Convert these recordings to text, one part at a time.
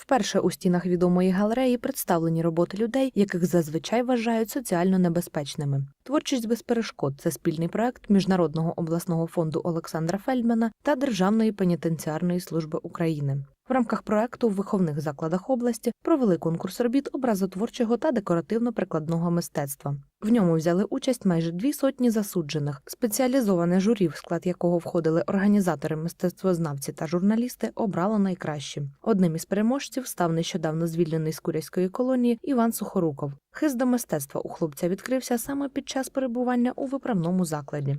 Вперше у стінах відомої галереї представлені роботи людей, яких зазвичай вважають соціально небезпечними. Творчість без перешкод це спільний проект Міжнародного обласного фонду Олександра Фельдмана та Державної пенітенціарної служби України. В рамках проекту в виховних закладах області провели конкурс робіт образотворчого та декоративно-прикладного мистецтва. В ньому взяли участь майже дві сотні засуджених. Спеціалізоване журі, в склад якого входили організатори, мистецтвознавці та журналісти, обрало найкращі. Одним із переможців став нещодавно звільнений з куряської колонії Іван Сухоруков. Хист до мистецтва у хлопця відкрився саме під час перебування у виправному закладі.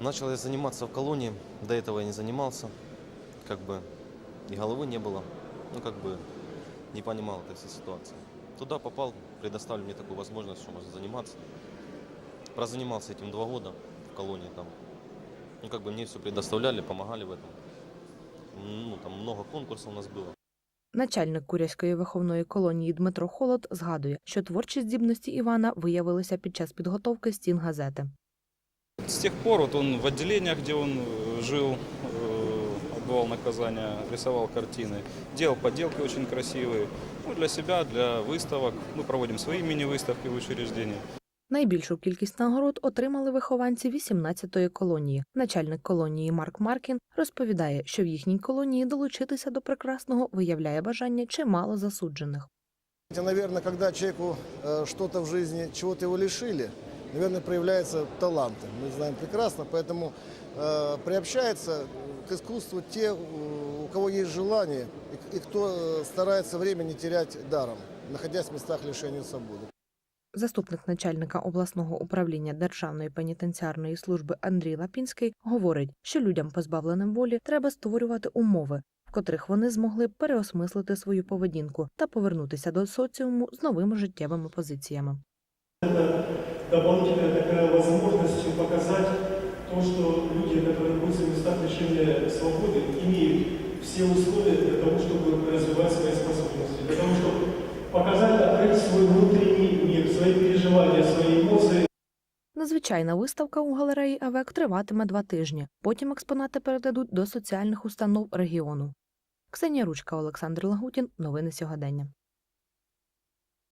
Начал я заниматься в колонии, до этого я не занимался, как бы и головы не было, ну как бы не понимал этой всей ситуации. Туда попал, предоставили мне такую возможность, что можно заниматься. Прозанимался этим два года в колонии там. Ну как бы мне все предоставляли, помогали в этом. Ну там много конкурсов у нас было. Начальник куряської виховної колонії Дмитро Холод згадує, що творчі здібності Івана виявилися під час підготовки стін газети. С тех пор вот он в отделениях, где он э, жил, э, отбывал наказание, рисовал картины, делал поделки очень красивые. Ну, для себя, для выставок. Мы проводим свои мини-выставки в учреждении. Найбільшу кількість нагород отримали вихованці 18-ї колонії. Начальник колонії Марк Маркін розповідає, що в їхній колонії долучитися до прекрасного виявляє бажання чимало засуджених. Наверное, когда человеку э, что-то в жизни, чего-то его лишили, наверное, проявляются таланты. Мы знаем прекрасно, поэтому э, приобщается к искусству те, у у кого есть желание и, и кто э, старается время не терять даром, находясь в местах лишения свободы. Заступник начальника обласного управління Державної пенітенціарної служби Андрій Лапінський говорить, що людям, позбавленим волі, треба створювати умови, в котрих вони змогли б переосмислити свою поведінку та повернутися до соціуму з новими життєвими позиціями. дополнительная такая возможность показать то, что люди, которые находятся в местах лишения свободы, имеют все условия для того, чтобы развивать свои способности, для того, чтобы показать, открыть свой внутренний мир, свои переживания, свои эмоции. Надзвичайна виставка у галереї АВЕК триватиме два тижні. Потім експонати передадуть до соціальних установ регіону. Ксенія Ручка, Олександр Лагутін. Новини сьогодення.